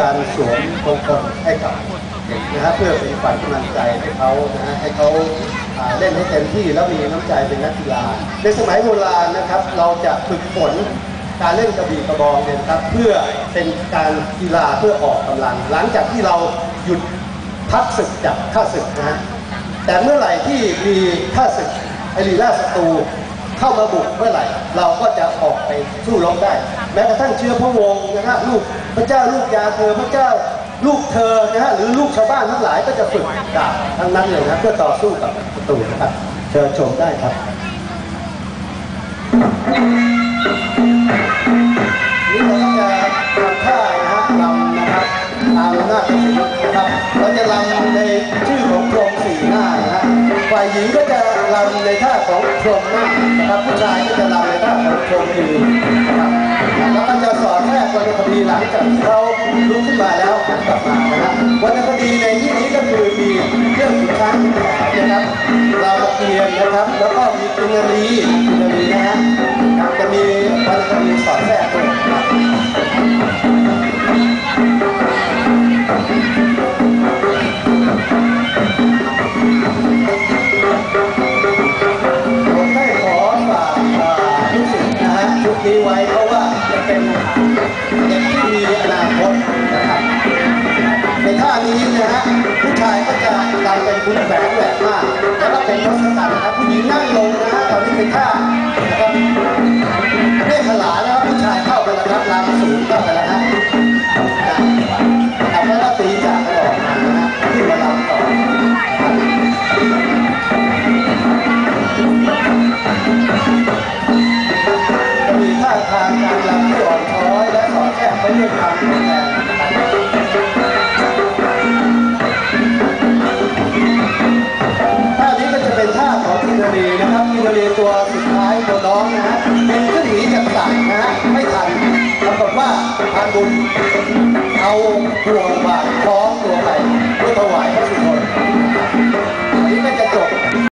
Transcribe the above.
การสวมมงคลให้กับเด็กนะฮะเพื่อเป็นขวัญกำลังใจให้เขานะฮะให้เขาเล่นให้เต็มที่แล้วมีน้ำใจเป็นนักกีฬาในสมัยโบราณนะครับ เราจะฝึกฝนการเล่นกระบี่กระบองเนี่ยนะครับเพื่อเป็นการกีฬาเพื่อออกกำลัง หลังจากที่เราหยุดพักศึกจากข้าศึกนะฮะแต่เมื่อไหร่ที่มีข้าศึกไอรีล่าศัตรูเข้ามาบุกเมื่อไหร่ เราก็จะออกไปสู้รบได้ แม้กระทั่งเชื้อพระวงศ์นะฮะลูก พระเจ้าลูกยาเธอพระเจ้าลูกเธอนะฮะหรือลูกชาวบ้านทั้งหลายก็จะฝึกดาบทั้งนั้นเลยนะเพื่อต่อสู้กับศัตรูนะครับเชิญชมได้ครับนี่เราจะทำท่านะฮะลำนะครับตามหน้าที่นะครับเราจะลำในชื่อของพรมสี่หน้านะฮะฝ่ายหญิงก็จะลำในท่าของพรมหน้านะครับผู้ชายก็จะลำในท่าของพรหมยืนนะครับแล้วก็จะ ดีหลังจากเขาลุกขึ้นมาแล้วหันกลับมานะฮะวรรณคดีในที่นี้ก็คือมีเรื่องขุนช้างขุนแผนนะครับรามเกียรตินะครับ แล้วก็มีกินรีกินรีนะฮะครับจะมีวรรณคดีสอนแทรกด้วยนะครับผมได้ขอฝากเอ่อลูกศิษย์นะฮะชุดนี้ไว้เพราะว่าจะเป็น เด็กที่มีอนาคตนะครับในท่านี้นะฮะผู้ชายก็จะทำเป็นคุณแฝงแหวกมากแล้วก็เป็นทศกัณฐ์นะครับผู้หญิงนั่งลงนะฮะตอนนี้เป็นท่านะครับเรียกขลานะครับผู้ชายเข้าไปแล้วครับลามสูงเข้าไปแล้วฮะนะเอาแล้วตีจากกันออกมานะฮะที่มาลำต่อมีท่าทางการรำ เท่านี้ก็จะเป็นท่าของกินทเลนะครับนทเลตัวสุดท้ายตัวน้องนะเป็นขึ้นหนีจากสระนะฮะไม่ทันปรากฏว่าพานบุญเอาห่วงบาดคล้องตัวไปเพื่อถวายพระ